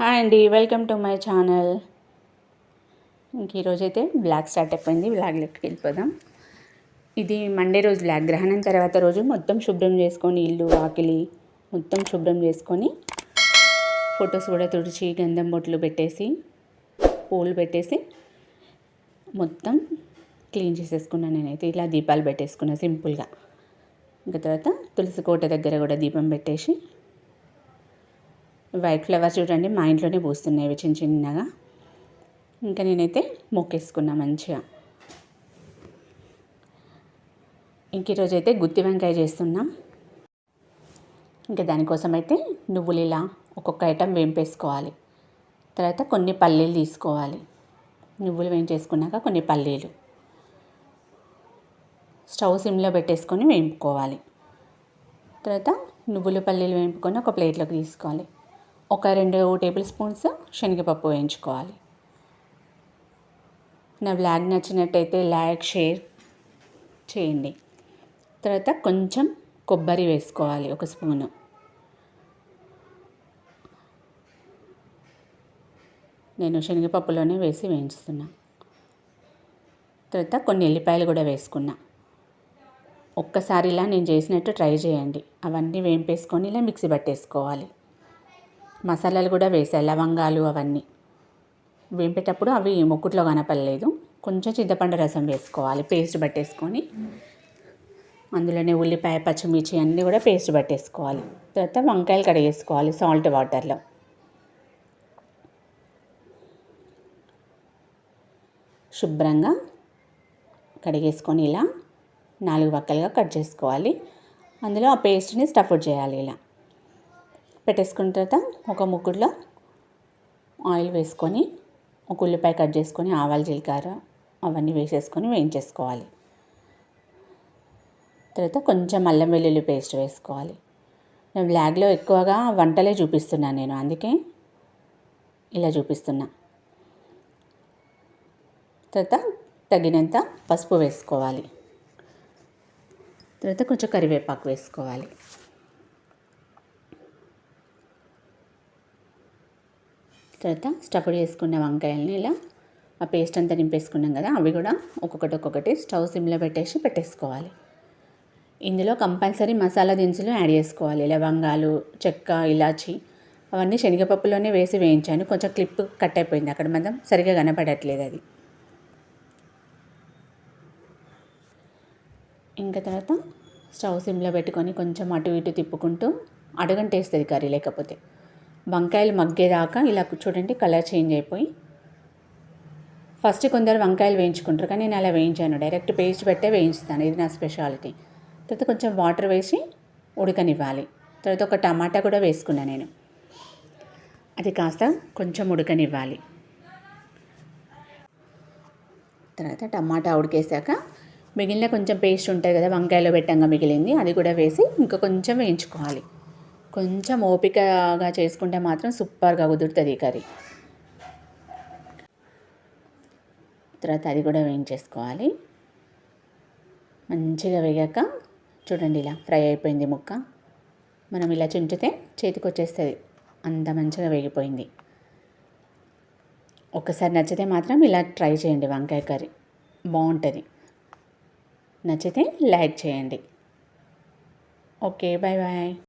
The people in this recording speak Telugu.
హాయ్ అండి వెల్కమ్ టు మై ఛానల్. ఇంక ఈరోజైతే బ్లాక్ స్టార్ట్ అయిపోయింది బ్లాగ్లోకి వెళ్ళిపోదాం. ఇది మండే రోజు బ్లాక్ గ్రహణం తర్వాత రోజు మొత్తం శుభ్రం చేసుకొని ఇల్లు వాకిలి మొత్తం శుభ్రం చేసుకొని ఫొటోస్ కూడా తుడిచి గంధం బొట్లు పెట్టేసి పూలు పెట్టేసి మొత్తం క్లీన్ చేసేసుకున్నాను నేనైతే. ఇలా దీపాలు పెట్టేసుకున్నాను సింపుల్గా. ఇంకా తర్వాత తులసి కోట దగ్గర కూడా దీపం పెట్టేసి వైట్ ఫ్లవర్స్ చూడండి మా ఇంట్లోనే పూస్తున్నాయి చిన్న చిన్నగా. ఇంకా నేనైతే మొక్కేసుకున్నా మంచిగా. ఇంక ఈరోజు అయితే గుత్తి వంకాయ చేస్తున్నాం. ఇంకా దానికోసం అయితే నువ్వులు ఇలా ఒక్కొక్క ఐటెం వేంపేసుకోవాలి. తర్వాత కొన్ని పల్లీలు తీసుకోవాలి. నువ్వులు వేయించేసుకున్నాక కొన్ని పల్లీలు. స్టవ్ సిమ్లో పెట్టేసుకొని వేయింపుకోవాలి తర్వాత నువ్వులు పల్లీలు వేయింపుకొని ఒక ప్లేట్లోకి తీసుకోవాలి. ఒక రెండు టేబుల్ స్పూన్స్ శనగపప్పు వేయించుకోవాలి. నా బ్లాగ్ నచ్చినట్టయితే లైక్ షేర్ చేయండి. తర్వాత కొంచెం కొబ్బరి వేసుకోవాలి ఒక స్పూను. నేను శనగపప్పులోనే వేసి వేయించుతున్నా. తర్వాత కొన్ని ఎల్లిపాయలు కూడా వేసుకున్నా. ఒక్కసారి ఇలా నేను చేసినట్టు ట్రై చేయండి. అవన్నీ వేంపేసుకొని ఇలా మిక్సీ పట్టేసుకోవాలి. మసాలాలు కూడా వేసాయి లవంగాలు అవన్నీ. వేపేటప్పుడు అవి ముక్కుట్లో కనపడలేదు. కొంచెం చింతపండు రసం వేసుకోవాలి పేస్ట్ పట్టేసుకొని. అందులోనే ఉల్లిపాయ పచ్చిమిర్చి అన్నీ కూడా పేస్ట్ పట్టేసుకోవాలి. తర్వాత వంకాయలు కడిగేసుకోవాలి సాల్ట్ వాటర్లో శుభ్రంగా కడిగేసుకొని ఇలా నాలుగు పక్కలుగా కట్ చేసుకోవాలి. అందులో ఆ పేస్ట్ని స్టఫ్ చేయాలి ఇలా. పెట్టేసుకున్న తర్వాత ఒక ముగ్గురులో ఆయిల్ వేసుకొని ఒక ఉల్లిపాయ కట్ చేసుకొని ఆవాలు జీలకర్ర అవన్నీ వేసేసుకొని వేయించేసుకోవాలి. తర్వాత కొంచెం అల్లం వెల్లుల్లి పేస్ట్ వేసుకోవాలి. నేను బ్లాగ్లో ఎక్కువగా వంటలే చూపిస్తున్నాను నేను అందుకే ఇలా చూపిస్తున్నా. తర్వాత తగినంత పసుపు వేసుకోవాలి. తర్వాత కొంచెం కరివేపాకు వేసుకోవాలి. తర్వాత స్టఫ్ చేసుకున్న వంకాయలని ఇలా ఆ పేస్ట్ అంతా నింపేసుకున్నాం కదా అవి కూడా ఒక్కొక్కటి ఒక్కొక్కటి స్టవ్ సిమ్లో పెట్టేసి పెట్టేసుకోవాలి. ఇందులో కంపల్సరీ మసాలా దినుసులు యాడ్ చేసుకోవాలి. లవంగాలు చెక్క ఇలాచి అవన్నీ శనగపప్పులోనే వేసి వేయించాను. కొంచెం క్లిప్ కట్ అయిపోయింది. అక్కడ మనం సరిగా కనపడట్లేదు అది. ఇంకా తర్వాత స్టవ్ సిమ్లో పెట్టుకొని కొంచెం అటు ఇటు తిప్పుకుంటూ అడగంటేస్తుంది కర్రీ లేకపోతే. వంకాయలు మగ్గేదాకా ఇలా చూడండి కలర్ చేంజ్ అయిపోయి ఫస్ట్ కొందరు వంకాయలు వేయించుకుంటారు కానీ నేను అలా వేయించాను. డైరెక్ట్ పేస్ట్ పెట్టే వేయించుతాను ఇది నా స్పెషాలిటీ. తర్వాత కొంచెం వాటర్ వేసి ఉడకనివ్వాలి. తర్వాత ఒక టమాటా కూడా వేసుకున్నాను నేను. అది కాస్త కొంచెం ఉడకనివ్వాలి. తర్వాత టమాటా ఉడికేసాక మిగిలిన కొంచెం పేస్ట్ ఉంటుంది కదా వంకాయలో పెట్టంగా మిగిలింది అది కూడా వేసి ఇంకా కొంచెం వేయించుకోవాలి. కొంచెం ఓపికగా చేసుకుంటే మాత్రం సూపర్గా కుదురుతుంది ఈ కర్రీ. తర్వాత అది కూడా వేయించేసుకోవాలి. మంచిగా వేగాక చూడండి ఇలా ఫ్రై అయిపోయింది ముక్క. మనం ఇలా చుంచితే చేతికి వచ్చేస్తుంది. అంత మంచిగా వేగిపోయింది. ఒకసారి నచ్చితే మాత్రం ఇలా ట్రై చేయండి వంకాయ కర్రీ. బాగుంటుంది. నచ్చితే లైక్ చేయండి. Okay bye bye